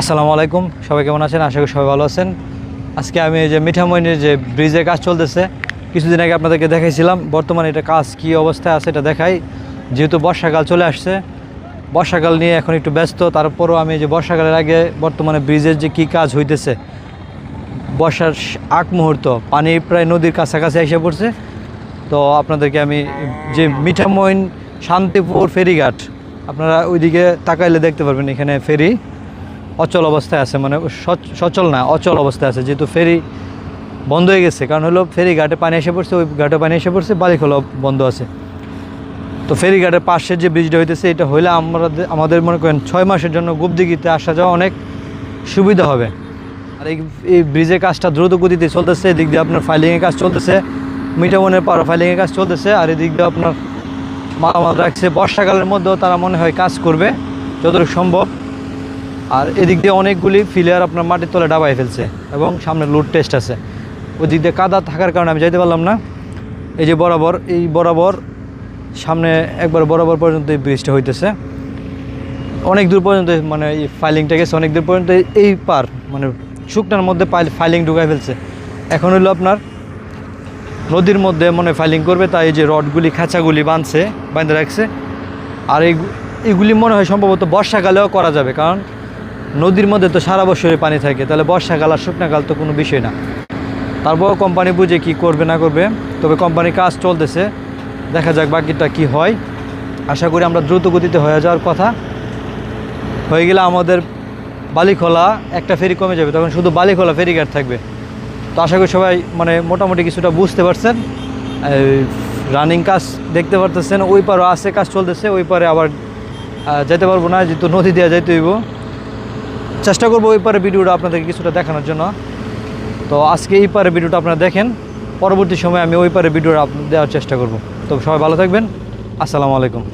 আসসালামু আলাইকুম। সবাই কেমন আছেন? আশা করি সবাই ভালো আছেন। আজকে আমি এই যে মিঠামইনের যে ব্রিজের কাজ চলতেছে, কিছুদিন আগে আপনাদেরকে দেখাইছিলাম। বর্তমানে এটা কাজ কী অবস্থায় আছে এটা দেখাই। যেহেতু বর্ষাকাল চলে আসছে, বর্ষাকাল নিয়ে এখন একটু ব্যস্ত। তারপরও আমি যে বর্ষাকালের আগে বর্তমানে ব্রিজের যে কী কাজ হইতেছে, বর্ষার আগ মুহূর্ত, পানি প্রায় নদীর কাছাকাছি এসে পড়ছে। তো আপনাদেরকে আমি যে মিঠামইন শান্তিপুর ফেরিঘাট, আপনারা ওইদিকে তাকাইলে দেখতে পারবেন এখানে ফেরি। অচল অবস্থায় আছে মানে সচ- সচল না, অচল অবস্থায় আছে। যেহেতু ফেরি বন্ধ হয়ে গেছে, কারণ হলো ফেরি ঘাটে পানি এসে পড়ছে, ওই ঘাটে পানি এসে পড়ছে বালিখোলা বন্ধ আছে। তো ফেরিঘাটের পাশের যে ব্রিজটা হইতেছে, এটা হইলে আমরা আমাদের মনে করেন ছয় মাসের জন্য গুপদিঘিতে আসা যাওয়া অনেক সুবিধা হবে। আর এই এই ব্রিজের কাজটা দ্রুত গতিতে চলতেছে, এদিক দিয়ে আপনার ফাইলিংয়ের কাজ চলতেছে, মিটামনের পাওয়ার ফাইলিংয়ের কাজ চলতেছে, আর এদিক দিয়ে আপনার মালামাল রাখছে। বর্ষাকালের মধ্যেও তারা মনে হয় কাজ করবে, যতটুকু সম্ভব। আর এদিক দিয়ে অনেকগুলি ফিলিয়ার আপনার মাটির তলে ডাবাই ফেলছে এবং সামনে লুট টেস্ট আছে। ওই দিক দিয়ে কাদা থাকার কারণে আমি যাইতে পারলাম না। এই যে বরাবর, এই বরাবর সামনে একবার বরাবর পর্যন্ত এই ব্রিজটা হইতেছে। অনেক দূর পর্যন্ত মানে এই ফাইলিংটা গেছে, অনেক দূর পর্যন্ত এই- পার মানে শুকনার মধ্যে ফাইলিং ঢুকাই ফেলছে। এখন হলো আপনার নদীর মধ্যে মনে ফাইলিং করবে, তাই এই যে রডগুলি খাঁচাগুলি বাঁধছে, বাঁধে রাখছে। আর এই এইগুলি মনে হয় সম্ভবত বর্ষাকালেও করা যাবে, কারণ নদীর মধ্যে তো সারা বছরই পানি থাকে, তাহলে বর্ষাকাল আর শুকনাকাল তো কোনো বিষয় না। তারপর কোম্পানি বুঝে কি করবে না করবে, তবে কোম্পানির কাজ চলতেছে, দেখা যাক বাকিটা কি হয়। আশা করি আমরা দ্রুত গতিতে হয়ে যাওয়ার কথা। হয়ে গেলে আমাদের বালিখোলা একটা ফেরি কমে যাবে, তখন শুধু বালিখোলা ফেরিঘাট থাকবে। তো আশা করি সবাই মানে মোটামুটি কিছুটা বুঝতে পারছেন। রানিং কাজ দেখতে পারতেছেন, ওই পারও আছে কাজ চলতেছে, ওই পারে আবার যেতে পারব না, যেহেতু নদী দেওয়া যাইতে হইব। চেষ্টা করব এই পারে ভিডিওটা আপনাদেরকে কিছুটা দেখানোর জন্য। তো আজকে এই পারে ভিডিওটা আপনারা দেখেন, পরবর্তী সময় আমি ওই পারে ভিডিওটা দেওয়ার চেষ্টা করব। তো সবাই ভালো থাকবেন, আসসালামু আলাইকুম।